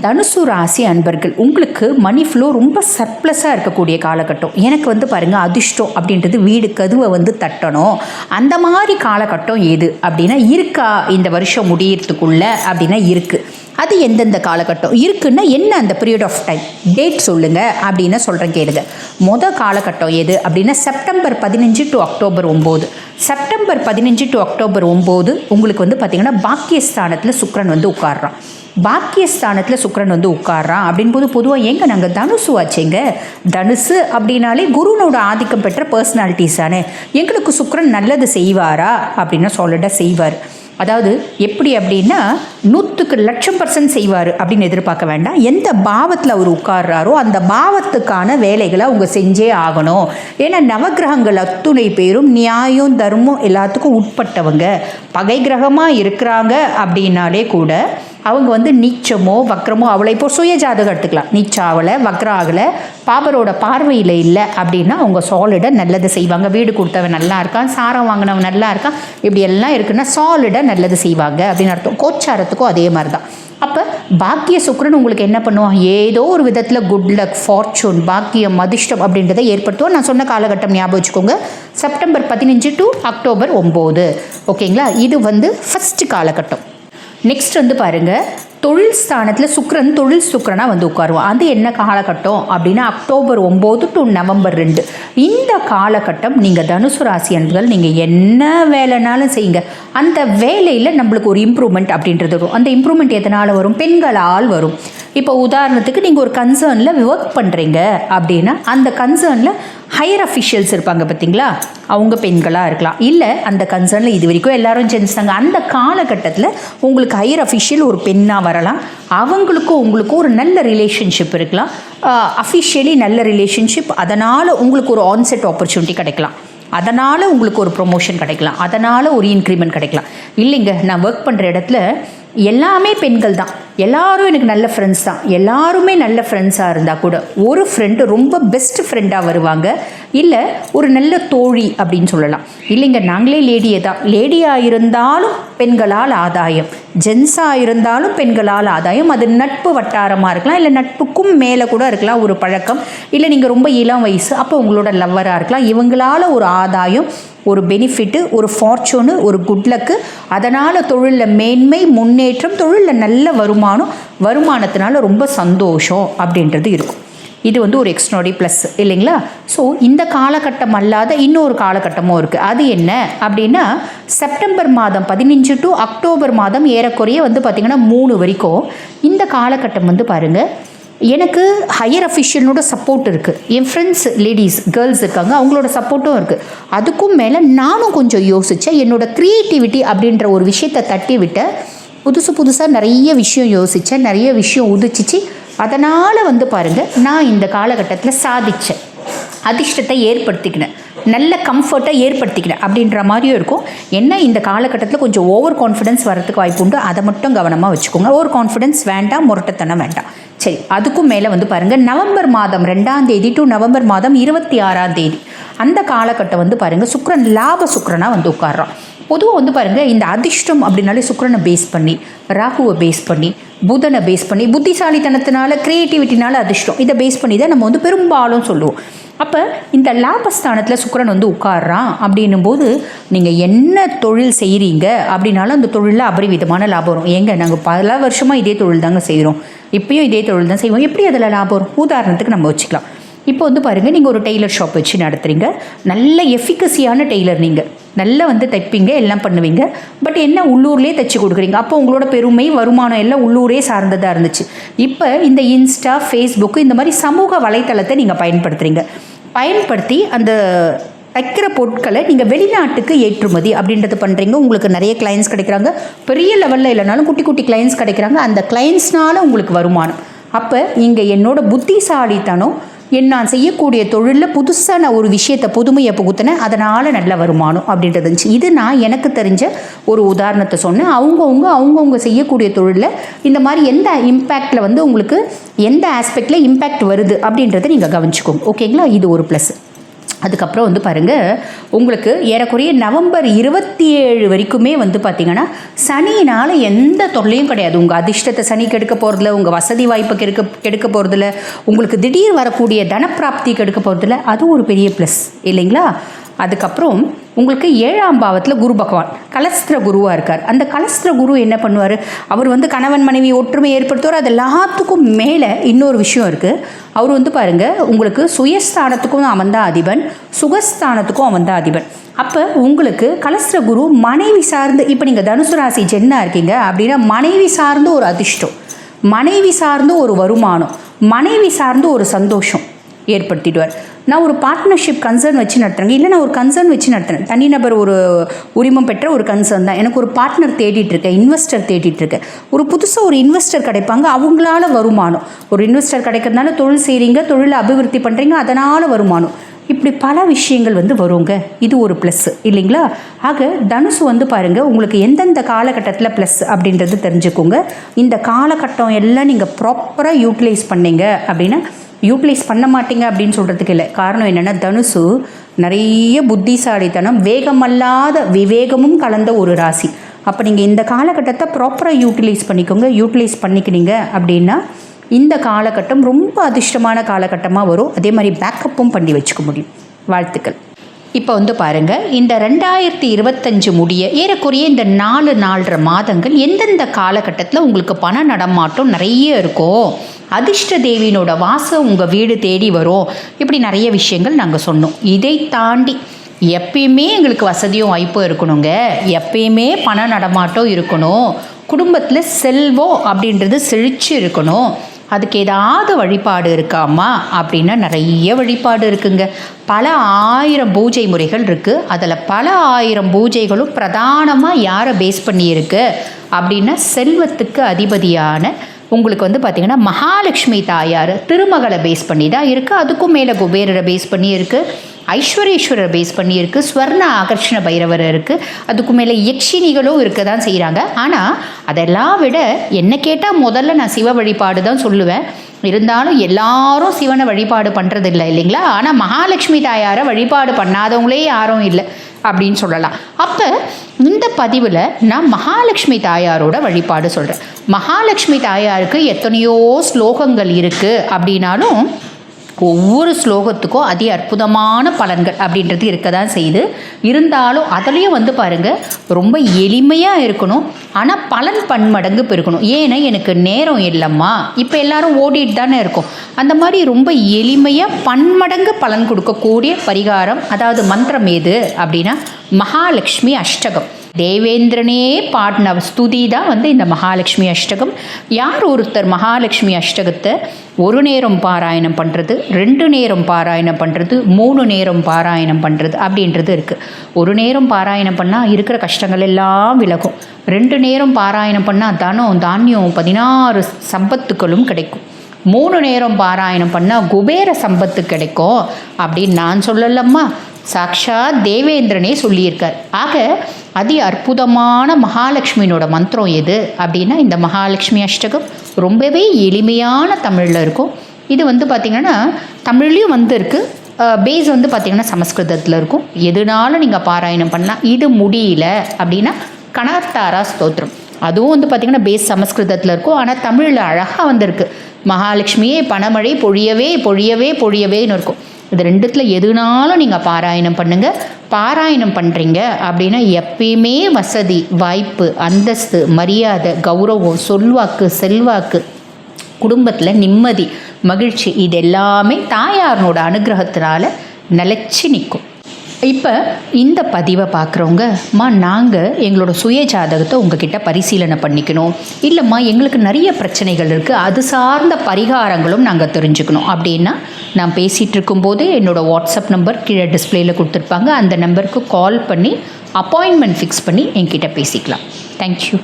தனுசு ராசி அன்பர்கள் உங்களுக்கு மணி ஃப்ளோ ரொம்ப சர்ப்ளஸாக இருக்கக்கூடிய காலகட்டம். எனக்கு வந்து பாருங்கள் அதிர்ஷ்டம் அப்படின்றது வீடு கதுவை வந்து தட்டணும். அந்த மாதிரி காலகட்டம் எது அப்படின்னா இருக்கா இந்த வருஷம் முடியறதுக்குள்ள அப்படின்னா இருக்குது அது எந்தெந்த காலகட்டம்? இருக்குன்னா என்ன அந்த பீரியட் ஆஃப் டைம் டேட் சொல்லுங்கள் அப்படின்னு சொல்கிறேன் கேளுங்க. மொதல் காலகட்டம் எது அப்படின்னா செப்டம்பர் பதினஞ்சு டு அக்டோபர் ஒம்பது. செப்டம்பர் பதினஞ்சு டு அக்டோபர் ஒம்பது உங்களுக்கு வந்து பார்த்திங்கன்னா பாக்கியஸ்தானத்தில் சுக்ரன் வந்து உட்கார்றான். பாக்கியஸ்தானத்தில் சுக்கரன் வந்து உட்கார்றான். அப்படின் போது பொதுவாக எங்கே நாங்கள் தனுசு ஆச்சுங்க தனுசு அப்படின்னாலே குருனோட ஆதிக்கம் பெற்ற பர்சனாலிட்டிஸ் தானே. எங்களுக்கு சுக்கரன் நல்லது செய்வாரா? அப்படின்னா சாலிடாக செய்வார். அதாவது எப்படி அப்படின்னா நூற்றுக்கு லட்சம் பர்சன்ட் செய்வார் அப்படின்னு எதிர்பார்க்க வேண்டாம். எந்த பாவத்தில் அவர் உட்கார்றாரோ அந்த பாவத்துக்கான வேலைகளை அவங்க செஞ்சே ஆகணும். ஏன்னா நவக்கிரகங்கள் அத்துணை பேரும் நியாயம் தர்மம் எல்லாத்துக்கும் உட்பட்டவங்க. பகை கிரகமாக இருக்கிறாங்க அப்படின்னாலே கூட அவங்க வந்து நீச்சமோ வக்ரமோ அவளை இப்போ சுய ஜாதகம் எடுத்துக்கலாம். நீச்சம் ஆகலை வக்ரம் ஆகலை பாபரோட பார்வையில் இல்லை அப்படின்னா அவங்க சாலிடாக நல்லது செய்வாங்க. வீடு கொடுத்தவன் நல்லா இருக்கான் சாரம் வாங்கினவன் நல்லா இருக்கான். இப்படி எல்லாம் இருக்குன்னா சாலிடாக நல்லது செய்வாங்க அப்படின்னு அர்த்தம். கோச்சாரத்துக்கும் அதே மாதிரி தான் அப்போ பாக்கிய சுக்கரன் உங்களுக்கு என்ன பண்ணுவான்? ஏதோ ஒரு விதத்தில் குட் லக் ஃபார்ச்சூன் பாக்கியம் அதிர்ஷ்டம் அப்படின்றத ஏற்படுத்துவோம் நான் சொன்ன காலகட்டம் ஞாபகம் வச்சுக்கோங்க. செப்டம்பர் பதினஞ்சு டு அக்டோபர் ஒம்பது. ஓகேங்களா இது வந்து ஃபஸ்ட்டு காலகட்டம். நெக்ஸ்ட் வந்து பாருங்கள் தொழில் ஸ்தானத்தில் சுக்கரன் தொழில் சுக்கரனாக வந்து உட்காருவோம் அது என்ன காலகட்டம் அப்படின்னா அக்டோபர் ஒம்பது டு நவம்பர் ரெண்டு. இந்த காலகட்டம் நீங்கள் தனுசு ராசி அன்புகள் நீங்கள் என்ன வேலைனாலும் செய்யுங்க. அந்த வேலையில் நம்மளுக்கு ஒரு இம்ப்ரூவ்மெண்ட் அப்படின்றது வரும். அந்த இம்ப்ரூவ்மெண்ட் எதனால் வரும்? பெண்களால் வரும். இப்போ உதாரணத்துக்கு நீங்கள் ஒரு கன்சர்னில் ஒர்க் பண்ணுறீங்க அப்படின்னா அந்த கன்சர்னில் ஹையர் அஃபிஷியல்ஸ் இருப்பாங்க பார்த்தீங்களா? அவங்க பெண்களாக இருக்கலாம். இல்லை அந்த கன்சர்னில் இது வரைக்கும் எல்லாரும் ஜென்ஸ் அந்த காலகட்டத்தில் உங்களுக்கு ஹையர் அஃபிஷியல் ஒரு பெண்ணாக வரலாம். அவங்களுக்கும் உங்களுக்கும் ஒரு நல்ல ரிலேஷன்ஷிப் இருக்கலாம். அஃபிஷியலி நல்ல ரிலேஷன்ஷிப் அதனால் உங்களுக்கு ஒரு ஆன்செட் ஆப்பர்ச்சுனிட்டி கிடைக்கலாம். அதனால் உங்களுக்கு ஒரு ப்ரொமோஷன் கிடைக்கலாம். அதனால் ஒரு இன்க்ரிமெண்ட் கிடைக்கலாம். இல்லைங்க நான் ஒர்க் பண்ணுற இடத்துல எல்லாமே பெண்கள் தான். எல்லாரும் எனக்கு நல்ல ஃப்ரெண்ட்ஸ் தான். எல்லாருமே நல்ல ஃப்ரெண்ட்ஸாக இருந்தால் கூட ஒரு ஃப்ரெண்டு ரொம்ப பெஸ்ட் ஃப்ரெண்டாக வருவாங்க. இல்லை ஒரு நல்ல தோழி அப்படின்னு சொல்லலாம். இல்லைங்க நாங்களே லேடியே தான். லேடியாக இருந்தாலும் பெண்களால் ஆதாயம். ஜென்ஸாக இருந்தாலும் பெண்களால் ஆதாயம். அது நட்பு வட்டாரமாக இருக்கலாம். இல்லை நட்புக்கும் மேலே கூட இருக்கலாம் ஒரு பழக்கம். இல்லை நீங்கள் ரொம்ப இளம் வயசு அப்போ உங்களோட லவ்வராக இருக்கலாம். இவங்களால் ஒரு ஆதாயம் ஒரு பெனிஃபிட்டு ஒரு ஃபார்ச்சூனு ஒரு குட்லக்கு அதனால் தொழிலில் மேன்மை முன்னேற்றம் தொழிலில் நல்ல வருமானம் வருமானத்தினால ரொம்ப சந்தோஷம் அப்படின்றது இருக்கும். இது வந்து ஒரு எக்ஸ்ட்ராடி ப்ளஸ் இல்லைங்களா? ஸோ இந்த காலகட்டம் அல்லாத இன்னொரு காலகட்டமும் இருக்குது அது என்ன அப்படின்னா செப்டம்பர் மாதம் பதினஞ்சு டு அக்டோபர் மாதம் ஏறக்குறைய வந்து பார்த்திங்கன்னா மூணு வரைக்கும் இந்த காலகட்டம் வந்து பாருங்கள் எனக்கு ஹையர் அஃபிஷியலோட சப்போர்ட் இருக்குது என் ஃப்ரெண்ட்ஸ் லேடிஸ் கேர்ள்ஸ் இருக்காங்க அவங்களோட சப்போர்ட்டும் இருக்குது அதுக்கும் மேலே நானும் கொஞ்சம் யோசித்தேன் என்னோடய க்ரியேட்டிவிட்டி அப்படின்ற ஒரு விஷயத்தை தட்டி விட்டு புதுசு புதுசாக நிறைய விஷயம் யோசித்தேன் நிறைய விஷயம் உதிச்சிச்சு. அதனால் வந்து பாருங்கள் நான் இந்த காலகட்டத்தில் சாதித்தேன் அதிர்ஷ்டத்தை ஏற்படுத்திக்கினேன். நல்ல கம்ஃபர்ட்டை ஏற்படுத்திக்கினேன் அப்படின்ற மாதிரியும் இருக்கும். என்ன இந்த காலகட்டத்தில் கொஞ்சம் ஓவர் கான்ஃபிடென்ஸ் வரதுக்கு வாய்ப்பு உண்டு? அதை மட்டும் கவனமாக வச்சுக்கோங்க. ஓவர் கான்ஃபிடென்ஸ் வேண்டாம் முரட்டத்தனம் வேண்டாம். சரி அதுக்கும் மேலே வந்து பாருங்கள் நவம்பர் மாதம் ரெண்டாம் தேதி டு நவம்பர் மாதம் இருபத்தி ஆறாம் தேதி. அந்த காலகட்டம் வந்து பாருங்கள் சுக்ரன் லாப சுக்ரனாக வந்து உட்காடுறான் பொதுவாக வந்து பாருங்கள் இந்த அதிர்ஷ்டம் அப்படின்னாலே சுக்ரனை பேஸ் பண்ணி ராகுவை பேஸ் பண்ணி புதனை பேஸ் பண்ணி புத்திசாலித்தனத்தினால க்ரியேட்டிவிட்டினால அதிர்ஷ்டம். இதை பேஸ் பண்ணி தான் நம்ம வந்து பெரும்பாலும் சொல்லுவோம். அப்போ இந்த லாபஸ்தானத்தில் சுக்கரன் வந்து உட்காடுறான் அப்படின்னும் போது நீங்கள் என்ன தொழில் செய்கிறீங்க அப்படின்னாலும் அந்த தொழிலில் அபரிவிதமான லாபம் வரும். ஏங்க நாங்கள் பல வருஷமாக இதே தொழில் தாங்க செய்கிறோம் இப்பயும் இதே தொழில் தான் செய்வோம். எப்படி அதில் லாபம் வரும்? உதாரணத்துக்கு நம்ம வச்சுக்கலாம். இப்போ வந்து பாருங்கள் நீங்கள் ஒரு டெய்லர் ஷாப் வச்சு நடத்துகிறீங்க நல்ல எஃபிகசியான டெய்லர் நீங்கள் நல்லா வந்து தைப்பீங்க எல்லாம் பண்ணுவீங்க. பட் என்ன உள்ளூர்லேயே தைச்சி கொடுக்குறீங்க? அப்போ உங்களோட பெருமை வருமானம் எல்லாம் உள்ளூரே சார்ந்ததாக இருந்துச்சு. இப்போ இந்த இன்ஸ்டா ஃபேஸ்புக்கு இந்த மாதிரி சமூக வலைத்தளத்தை நீங்கள் பயன்படுத்துகிறீங்க பயன்படுத்தி அந்த தைக்கிற பொருட்களை நீங்கள் வெளிநாட்டுக்கு ஏற்றுமதி அப்படின்றது பண்ணுறீங்க உங்களுக்கு நிறைய கிளைண்ட்ஸ் கிடைக்கிறாங்க. பெரிய லெவலில் இல்லைனாலும் குட்டி குட்டி கிளைண்ட்ஸ் கிடைக்கிறாங்க. அந்த கிளைண்ட்ஸ்னால உங்களுக்கு வருமானம். அப்போ இங்கே என்னோடய புத்திசாலித்தனம் என் நான் செய்யக்கூடிய தொழிலில் புதுசாக நான் ஒரு விஷயத்தை புதுமையை புகுத்தினேன் அதனால் நல்ல வருமானம் அப்படின்றது இருந்துச்சு. இது நான் எனக்கு தெரிஞ்ச ஒரு உதாரணத்தை சொன்னேன். அவங்கவுங்க அவங்கவுங்க செய்யக்கூடிய தொழிலில் இந்த மாதிரி எந்த இம்பேக்டில் வந்து உங்களுக்கு எந்த ஆஸ்பெக்டில் இம்பேக்ட் வருது அப்படின்றத நீங்கள் கவனிச்சுக்கோங்க. ஓகேங்களா இது ஒரு ப்ளஸ் அதுக்கப்புறம் வந்து பாருங்கள் உங்களுக்கு ஏறக்குறைய நவம்பர் இருபத்தி ஏழு வரைக்குமே வந்து பார்த்திங்கன்னா சனியினால் எந்த தொல்லையும் கிடையாது. உங்கள் அதிர்ஷ்டத்தை சனி கெடுக்க போகிறதில்ல உங்கள் வசதி வாய்ப்பை கெடுக்க கெடுக்க போகிறதில்ல உங்களுக்கு திடீர் வரக்கூடிய தனப்பிராப்தி கெடுக்க போகிறதில்ல அது ஒரு பெரிய ப்ளஸ் இல்லைங்களா? அதுக்கப்புறம் உங்களுக்கு ஏழாம் பாவத்தில் குரு பகவான் கலஸ்திர குருவாக இருக்கார். அந்த கலஸ்திர குரு என்ன பண்ணுவார்? அவர் வந்து கணவன் மனைவி ஒற்றுமை ஏற்படுத்துவார். அது எல்லாத்துக்கும் மேலே இன்னொரு விஷயம் இருக்குது அவர் வந்து பாருங்கள் உங்களுக்கு சுயஸ்தானத்துக்கும் அவன் தான் அதிபன் சுகஸ்தானத்துக்கும் அவன் தான் அதிபன். அப்போ உங்களுக்கு கலஸ்திர குரு மனைவி சார்ந்து இப்போ நீங்கள் தனுசு ராசி ஜென்னாக இருக்கீங்க அப்படின்னா மனைவி சார்ந்து ஒரு அதிர்ஷ்டம் மனைவி சார்ந்து ஒரு வருமானம் மனைவி சார்ந்து ஒரு சந்தோஷம் ஏற்படுத்திடுவார். நான் ஒரு பார்ட்னர்ஷிப் கன்சர்ன் வச்சு நடத்துகிறேங்க இல்லை நான் ஒரு கன்சர்ன் வச்சு நடத்துகிறேன் தனிநபர் ஒரு உரிமம் பெற்ற ஒரு கன்சர்ன் தான். எனக்கு ஒரு பார்ட்னர் தேடிட்டு இருக்கேன் இன்வெஸ்டர் தேடிட்டு இருக்கேன் ஒரு புதுசாக ஒரு இன்வெஸ்டர் கிடைப்பாங்க. அவங்களால வருமானம். ஒரு இன்வெஸ்டர் கிடைக்கிறதுனால தொழில் செய்கிறீங்க தொழிலை அபிவிருத்தி பண்ணுறீங்க அதனால் வருமானம். இப்படி பல விஷயங்கள் வந்து வருங்க. இது ஒரு ப்ளஸ்ஸு இல்லைங்களா? ஆக தனுசு வந்து பாருங்கள் உங்களுக்கு எந்தெந்த காலகட்டத்தில் ப்ளஸ் அப்படின்றது தெரிஞ்சுக்கோங்க. இந்த காலகட்டம் எல்லாம் நீங்கள் ப்ராப்பராக யூட்டிலைஸ் பண்ணீங்க அப்படின்னா யூட்டிலைஸ் பண்ண மாட்டீங்க அப்படின்னு சொல்கிறதுக்கு இல்லை. காரணம் என்னென்னா தனுசு நிறைய புத்திசாலித்தனம் வேகமல்லாத விவேகமும் கலந்த ஒரு ராசி. அப்போ நீங்கள் இந்த காலகட்டத்தை ப்ராப்பராக யூட்டிலைஸ் பண்ணிக்கோங்க யூட்டிலைஸ் பண்ணிக்கினீங்க அப்படின்னா இந்த காலகட்டம் ரொம்ப அதிர்ஷ்டமான காலகட்டமாக வரும். அதே மாதிரி பேக்கப்பும் பண்ணி வச்சுக்க முடியும். வாழ்த்துக்கள். இப்போ வந்து பாருங்கள் இந்த ரெண்டாயிரத்தி இருபத்தஞ்சு முடிய ஏறக்குறைய இந்த நாலு நாலரை மாதங்கள் எந்தெந்த காலகட்டத்தில் உங்களுக்கு பண நடமாட்டம் நிறைய இருக்கும் அதிர்ஷ்ட தேவியினோட வாசம் உங்கள் வீடு தேடி வரும். இப்படி நிறைய விஷயங்கள் நாங்கள் சொன்னோம். இதை தாண்டி எப்பயுமே எங்களுக்கு வசதியும் வாய்ப்பும் இருக்கணுங்க. எப்பயுமே பண நடமாட்டம் இருக்கணும். குடும்பத்தில் செல்வம் அப்படின்றது செழிச்சு இருக்கணும். அதுக்கு ஏதாவது வழிபாடு இருக்காமா அப்படின்னா நிறைய வழிபாடு இருக்குங்க. பல ஆயிரம் பூஜை முறைகள் இருக்குது அதில் பல ஆயிரம் பூஜைகளும் பிரதானமாக யாரை பேஸ் பண்ணியிருக்கு அப்படின்னா செல்வத்துக்கு அதிபதியான உங்களுக்கு வந்து பார்த்திங்கன்னா மகாலட்சுமி தாயார் திருமகளை பேஸ் பண்ணி தான் இருக்குது அதுக்கும் மேலே குபேரரை பேஸ் பண்ணி இருக்குது ஐஸ்வரேஸ்வரர் பேஸ் பண்ணி இருக்குது ஸ்வர்ண ஆகர்ஷண பைரவர் இருக்குது அதுக்கு மேலே யக்ஷினிகளும் இருக்க தான் செய்கிறாங்க ஆனால் அதெல்லாம் விட என்ன கேட்டால் முதல்ல நான் சிவ வழிபாடு தான் சொல்லுவேன். இருந்தாலும் எல்லாரும் சிவனை வழிபாடு பண்ணுறது இல்லை இல்லைங்களா? ஆனால் மகாலட்சுமி தாயாரை வழிபாடு பண்ணாதவங்களே யாரும் இல்லை அப்படின்னு சொல்லலாம். அப்போ இந்த பதிவில் நான் மகாலட்சுமி தாயாரோட வழிபாடு சொல்கிறேன் மகாலட்சுமி தாயாருக்கு எத்தனையோ ஸ்லோகங்கள் இருக்குது அப்படின்னாலும் ஒவ்வொரு ஸ்லோகத்துக்கும் அதே அற்புதமான பலன்கள் அப்படின்றது இருக்க தான் செய்யுது. இருந்தாலும் அதுலேயும் வந்து பாருங்கள் ரொம்ப எளிமையாக இருக்கணும். ஆனால் பலன் பன்மடங்கு பெருக்கணும் ஏன்னா எனக்கு நேரம் இல்லைம்மா. இப்போ எல்லாரும் ஓடிட்டு தானே இருக்கும். அந்த மாதிரி ரொம்ப எளிமையாக பன்மடங்கு பலன் கொடுக்கக்கூடிய பரிகாரம் அதாவது மந்திரம் எது அப்படின்னா மகாலட்சுமி அஷ்டகம். தேவேந்திரனே பாடின ஸ்துதி தான் வந்து இந்த மகாலட்சுமி அஷ்டகம். யார் ஒருத்தர் மகாலட்சுமி அஷ்டகத்தை ஒரு நேரம் பாராயணம் பண்ணுறது ரெண்டு நேரம் பாராயணம் பண்ணுறது மூணு நேரம் பாராயணம் பண்ணுறது அப்படின்றது இருக்குது ஒரு நேரம் பாராயணம் பண்ணால் இருக்கிற கஷ்டங்கள் எல்லாம் விலகும். ரெண்டு நேரம் பாராயணம் பண்ணால் தனம் தானியம் பதினாறு சம்பத்துக்களும் கிடைக்கும். மூணு நேரம் பாராயணம் பண்ணால் குபேர சம்பத்து கிடைக்கும் அப்படின்னு நான் சொல்லலம்மா. சாக்ஷாத் தேவேந்திரனே சொல்லியிருக்கார். ஆக அதி அற்புதமான மகாலட்சுமியினோட மந்திரம் எது? அப்படின்னா இந்த மகாலட்சுமி அஷ்டகம் ரொம்பவே எளிமையான தமிழில் இருக்கும். இது வந்து பார்த்திங்கன்னா தமிழ்லேயும் வந்து இருக்குது பேஸ் வந்து பார்த்திங்கன்னா சமஸ்கிருதத்தில் இருக்கும். எதுனாலும் நீங்கள் பாராயணம் பண்ணலாம் இது முடியல அப்படின்னா கணத்தாரா ஸ்தோத்திரம். அதுவும் வந்து பார்த்திங்கன்னா பேஸ் சமஸ்கிருதத்தில் இருக்கும். ஆனால் தமிழில் அழகாக வந்திருக்கு. மகாலட்சுமியே பணமழை பொழியவே பொழியவே பொழியவேன்னு இருக்கும். இது ரெண்டுத்தில் எதுனாலும் நீங்கள் பாராயணம் பண்ணுங்கள் பாராயணம் பண்ணுறீங்க அப்படின்னா எப்பயுமே வசதி வாய்ப்பு அந்தஸ்து மரியாதை கௌரவம் சொல்வாக்கு செல்வாக்கு குடும்பத்தில் நிம்மதி மகிழ்ச்சி இது எல்லாமே தாயாரனோட அனுகிரகத்தினால நிலச்சி நிற்கும் இப்போ இந்த பதிவை பார்க்குறவங்க மா நாங்கள் எங்களோட சுய ஜாதகத்தை உங்ககிட்ட பரிசீலனை பண்ணிக்கணும். இல்லைம்மா எங்களுக்கு நிறைய பிரச்சனைகள் இருக்குது அது சார்ந்த பரிகாரங்களும் நாங்கள் தெரிஞ்சுக்கணும். அப்படின்னா நான் பேசிகிட்டு இருக்கும்போதே என்னோடய வாட்ஸ்அப் நம்பர் கீழே டிஸ்பிளேயில் கொடுத்துருப்பாங்க. அந்த நம்பருக்கு கால் பண்ணி அப்பாயின்மெண்ட் ஃபிக்ஸ் பண்ணி என்கிட்ட பேசிக்கலாம். தேங்க்யூ